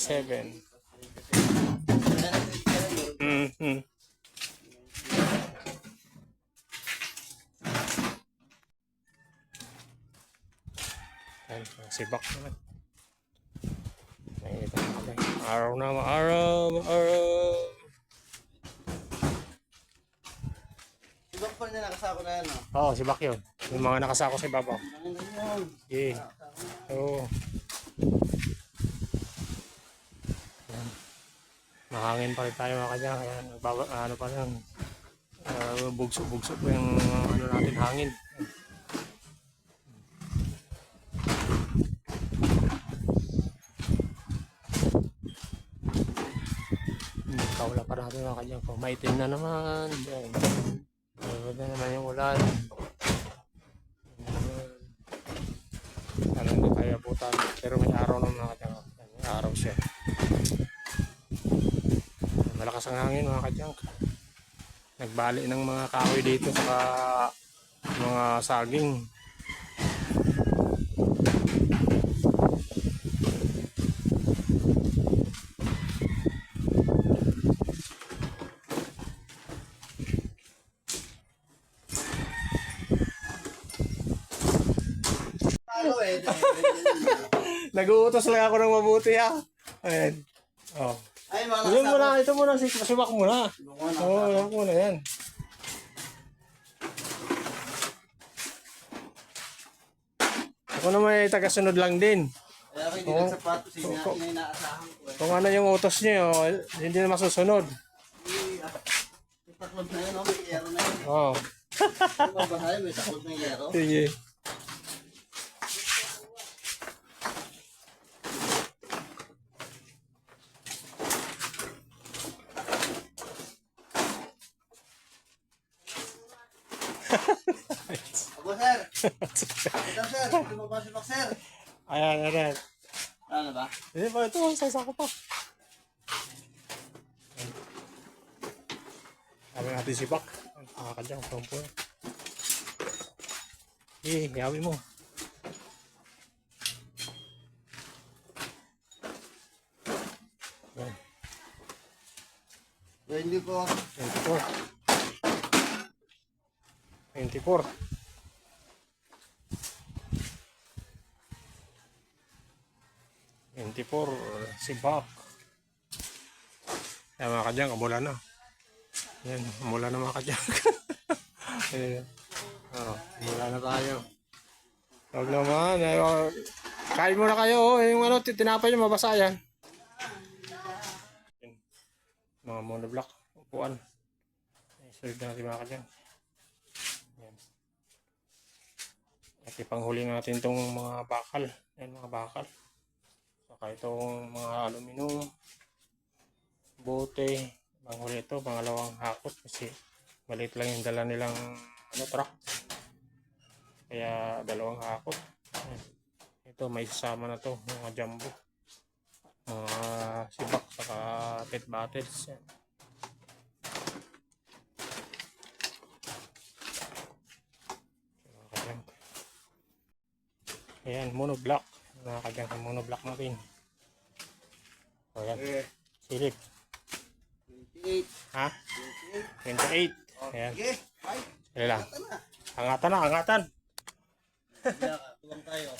27. Mm, mm. Ayun, sibak naman. May araw na araw, araw. Ibang pa na nakasako na yan, oh. Oo, oh, sibak yun. Yung mga nakasako sa ibabaw. Ang ganyan. Yeah. Oo. Mahangin pa rin tayo mga kanya. Kaya nagbaba, ano pa lang. Uh, bugso-bugso po yung ano natin hangin. Hmm, Kawala pa natin mga kanya. Maitim na naman. Yan. Na naman yung ulan. ano hindi kaya butan pero may araw naman mga kadyang may araw siya malakas ang hangin mga kadyang nagbali ng mga kahoy dito sa mga saging. Nag-uutos lang ako ng mabuti ha? Ayan. Oh Ay, mga Ito nakasako. muna, ito muna, si- subak muna. Bunga na. Oo, oh, alam ko na yan. Ako naman ay taga-sunod lang din. Kaya ako hindi ng sapatos, yun na- yun yung inaasahan ko eh. Kung ano yung utos niyo, hindi na masusunod. Taklod na yun, oh. may yero na yun. Oo. Oh. Ba bahay? May taklod na yero. Sige. Abo, sir. Ito, sir. Si Mac, sir? Ayan, ayan. Ano ba? Hindi pa, ito, sasa ko pa. Sabi natin si Bak. Ang kanyang pampo. Eh, yawi mo. Yan, Eh, Hindi po. 24. 24. Twenty-four, si Bak. Yan mga kadyang, umulan na. Yan, umulan na mga kadyang. Ayan. Oh, na tayo. Huwag naman. eh, oh, Kain muna kayo. Oh, yung ano, tinapay nyo, mabasa yan. Yan. Mga monoblock, upuan. Serve natin mga kadyang. Yan. At ipanghuli natin tong mga bakal. Yan mga bakal. Saka itong mga aluminum, bote, panghuli ito, pangalawang hakot kasi maliit lang yung dala nilang ano, truck. Kaya dalawang hakot. Ito may sasama na to, mga jumbo. Mga sibak saka pet bottles. Yan. Ayan. Monoblock. Nakakagyan sa monoblock natin. O yan, Eh, silip. 28. Ha? 28. 28. Ayan, Sige. Ay, sige lang. Angatan na, angatan. Tuwang tayo.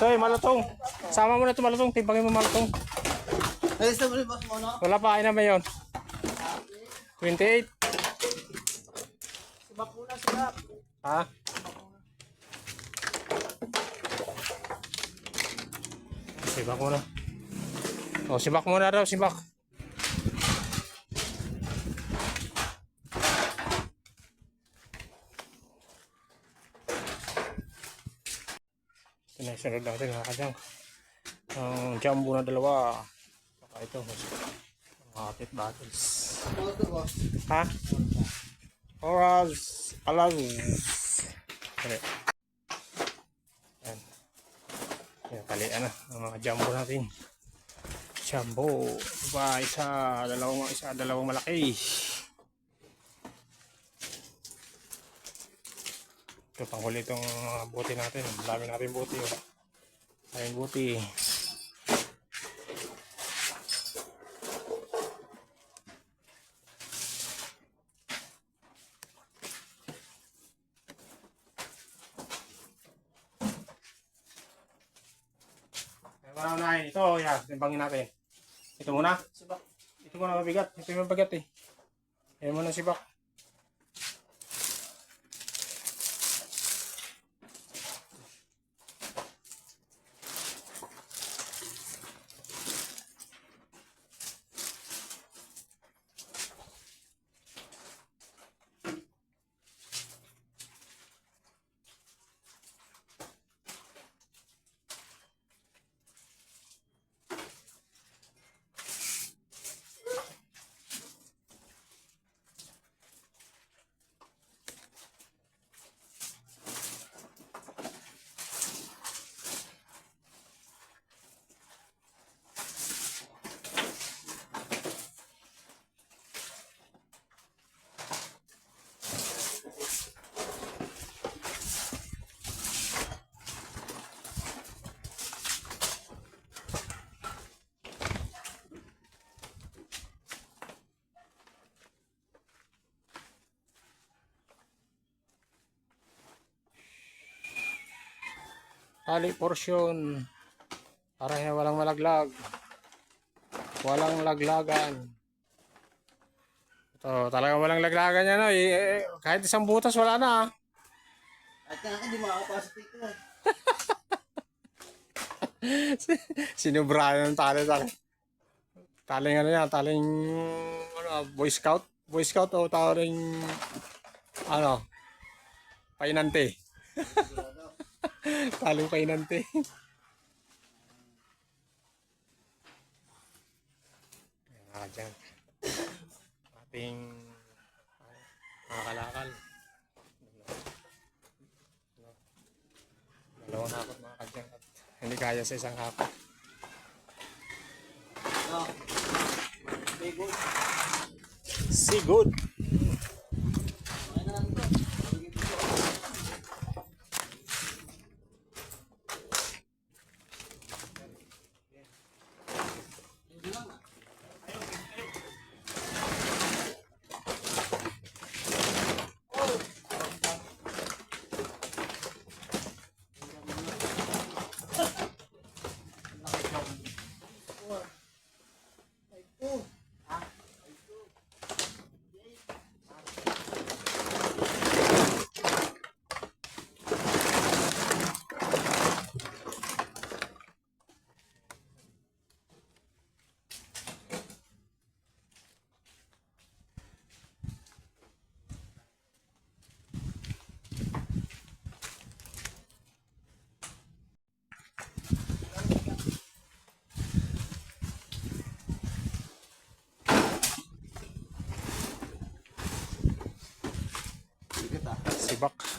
Ito eh, malutong. Sama mo na ito malutong. Timbangin mo malutong. Ay, sa mga boss mo, no? Wala pa, ay naman yun. 28. Sibak muna, sibak. Ha? Sibak mo na. O, sibak mo na daw, sibak. Ito na yung sunod natin mga kadyang. Ang jumbo na dalawa. Saka ito, mga pit boss? Ha? Oras. Alas. Kali. Yan. Yan, talian na. Ang mga jumbo natin. Jumbo. Diba, isa, dalawang, isa, dalawang malaki. Ito, panghuli itong mga buti natin. Ang dami natin buti. Oh. Ayun buti. Parang unahin. Ito, yan. Timbangin natin. Ito muna. Sibak. Ito muna mabigat. Ito yung mabigat eh. Ayan muna si Tali portion. Para walang malaglag. Walang laglagan. Ito, talaga walang laglagan yan. No? Eh, eh, kahit isang butas wala na. ah. At nga, hindi makakapasok dito. eh. Sinubra ng tali, tali. Taling ano yan, taling ano, Boy Scout. Boy Scout o taling ano, painante. taling painante. Ayan nga dyan. Ating mga kalakal. Dalawang hakot mga kadyang at hindi kaya sa isang hakot. No. Okay, good. Okay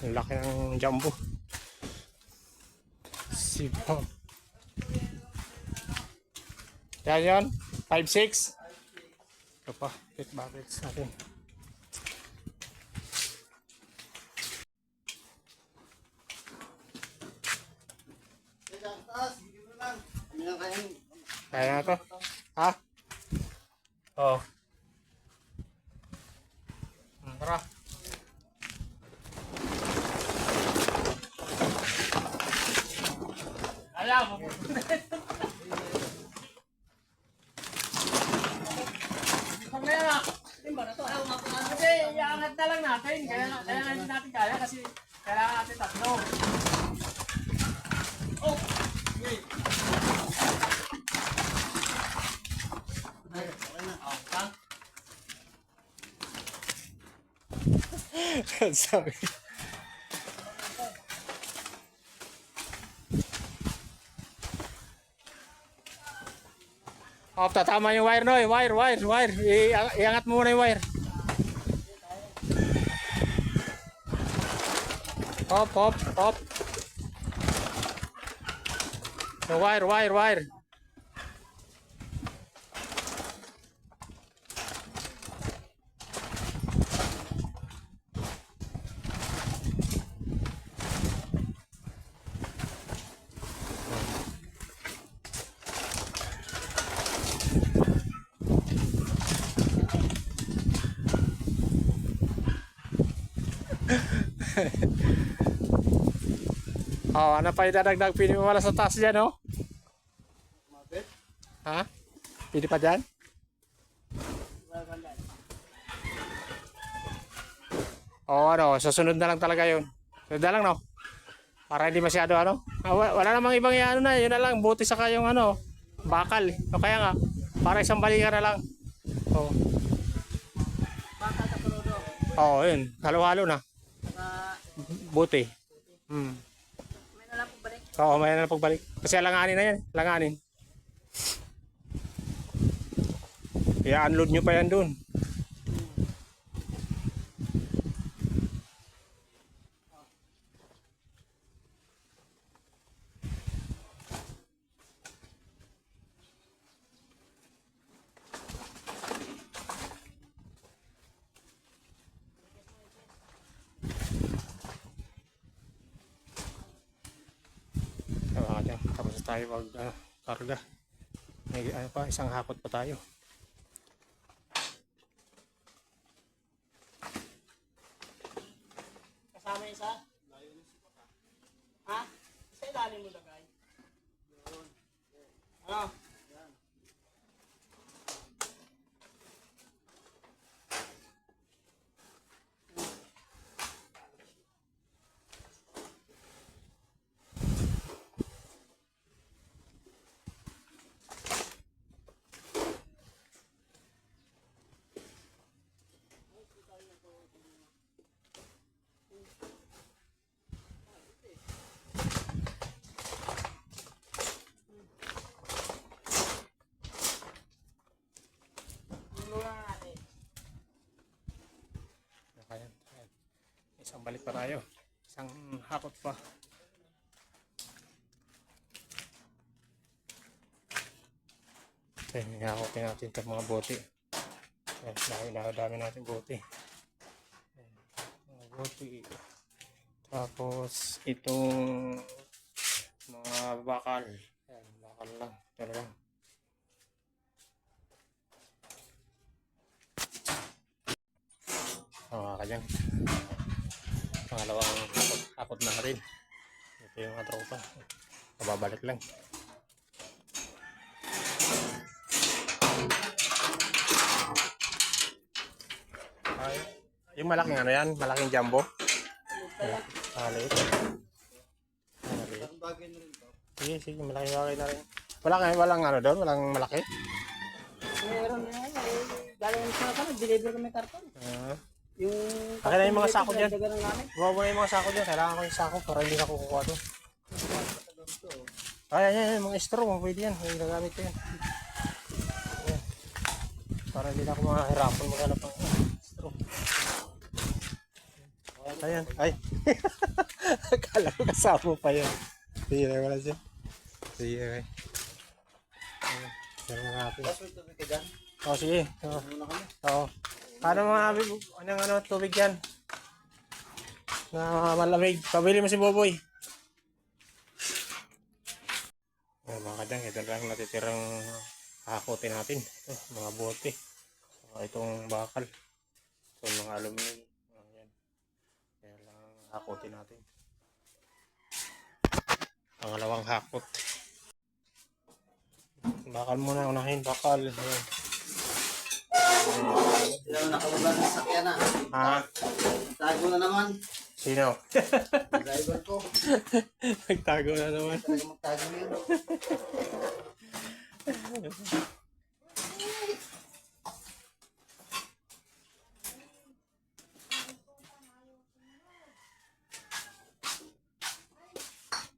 Ang laki ng jumbo. Sibak. Yan yan. 5-6. Ito pa. Pit buckets natin. Kaya na to. Ha? Oo. Hmm, Tara. Ala! yan. Pag na yan ah. Timba na to. Ayaw nga pa. Kasi iangat na lang natin. Kaya, kaya nga hindi natin kaya kasi kailangan natin tatlo. Oh! Wait. Ay, okay na. Oh, tang. Sabi. Oh, tatama yung wire no, yung wire, wire, wire. I- iangat mo muna yung wire. Hop, hop, hop. The wire, wire, wire. Oh, ano pa idadagdag pili mo wala sa taas dyan, oh? Mabit. Ha? Pili pa dyan? Oo, ano, susunod na lang talaga yun. Sunod na lang, no? Para hindi masyado, ano? Ah, wa- wala namang ibang ano na, yun na lang, buti sa kayong, ano, bakal. O kaya nga, para isang balikan na lang. Oo, puludo. Oo, yun, halo-halo na. Buti. Hmm. may nalang po balik. Oo, may na pagbalik. Kasi langanin na yan, langanin. I-unload nyo pa yan dun. Ay, mga dyan, tapos na tayo mag ano, karga. May ano pa, isang hakot pa tayo. Kasama yung isa? Ha? Sa ilalim mo lagay. Yun. Ano? Yan. Tulungan natin. Ayan, ayan. Isang balik pa tayo. Isang hakot pa. Okay, hakotin natin itong mga bote. Ayan, dami, dami, dami natin bote. Mga bote. Tapos, itong mga bakal. Ayan, bakal lang. Ito lang. mga kanyang pangalawang akot, akot na rin ito yung mga tropa. Mababalik lang. Ay, yung malaking ano yan? Malaking jumbo? Maliit maliit. Ang bagay na rin to. sige sige malaking bagay na rin. Wala kayo walang ano doon? Walang malaki? Meron na yan. Galing sa kami, deliver kami karton. Ah, Yung... Akin na yung mga sako dyan. Buwa mo na yung mga sako dyan. Kailangan ko yung sako para hindi na kukuha to. Ay, ay, ay, mga straw. Mga pwede yan. Yung ginagamit ko yan. Ayan. Para hindi na ako mahirapan maghanap ng straw. Ayan. Ay. Akala ko kasama pa yan. Sige na wala siya. Sige, okay. Ayan. Mga natin. Tapos may tubig ka dyan. Oh, sige. Oh. Muna kami. Oo. Paano mga anong ano, tubig yan? Na malamig. Pabili mo si Boboy. Oh, mga kadang, ito lang natitirang hakotin natin. Ito, mga bote. Saka itong bakal. Ito, mga aluminum. Ayan. Kaya lang hakotin natin. Pangalawang hakot. Bakal muna, unahin, bakal. Ayan. Naman nakababa ng sakyan na. Ha? Tago na naman. Sino? Driver ko. Nagtago na naman. Talaga magtago yun.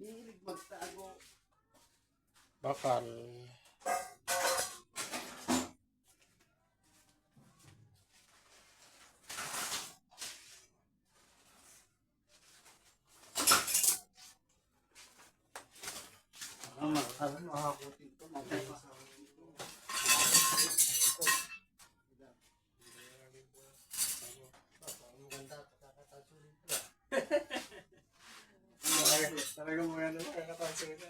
Hilig magtago. Bakal. Ah, makakaroon, makakutin to. Makakaroon. Talaga mo yan, nakakatansin ka.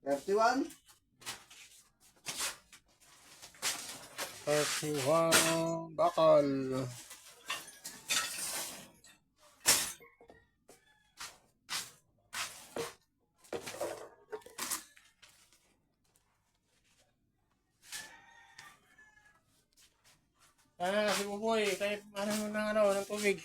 Thirty-one. Thirty-one bakal. Sana si Buboy, kahit ano ng ano, ng tubig.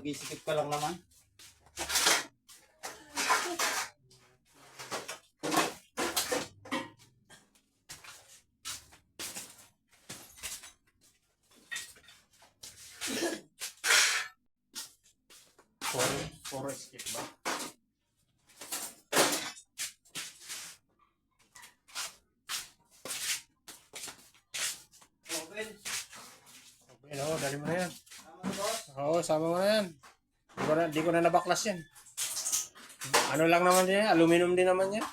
Dito, mag-isikip ka lang naman. Four, four skip ba? Open. Okay, oo, dali mo na yan. Tama na, boss. Oo, sama mo na yan. Di ko na, di ko na nabaklas yan. Ano lang naman yan, aluminum din naman yan.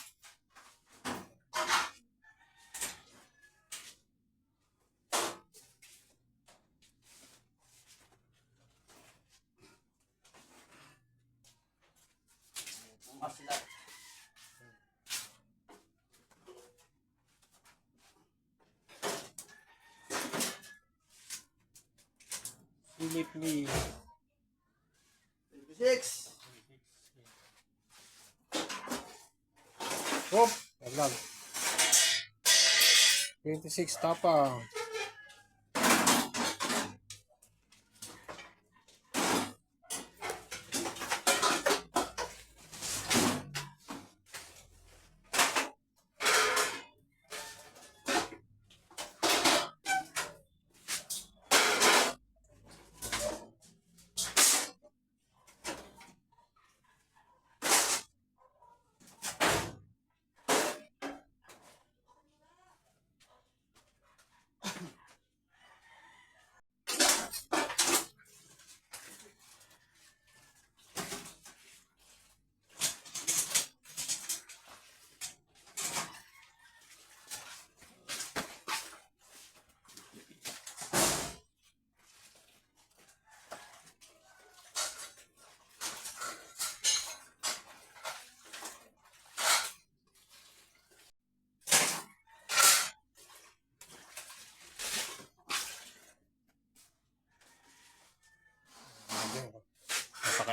Philip Lee. Twenty-six. Hop! Waglag. 26 tapa.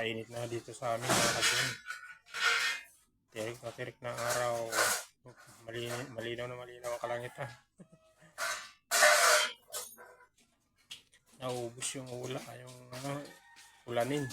Napakainit na dito sa amin mga kadyan. Tirik na tirik na araw. Malinaw, malinaw na malinaw ang kalangitan. Naubos yung ula, yung ano, ulanin.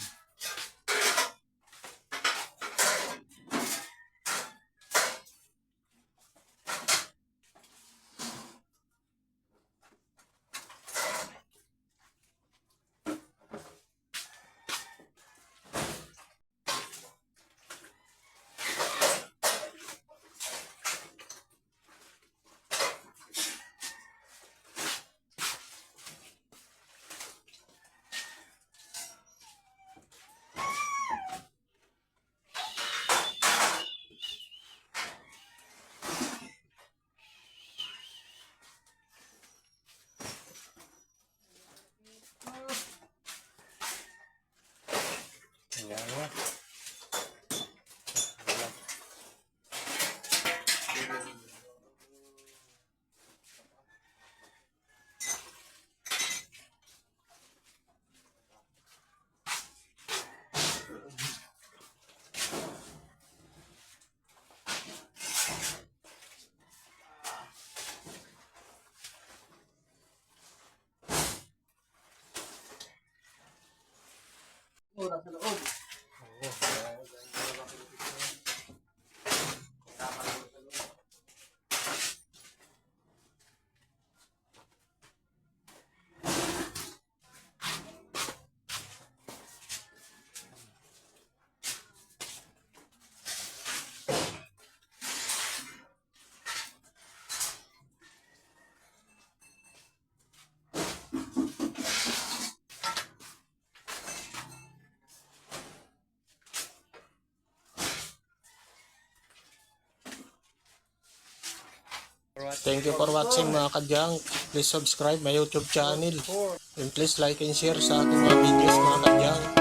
Oye. Thank you for watching mga kadyang. Please subscribe my YouTube channel. And please like and share sa ating mga videos mga kadyang.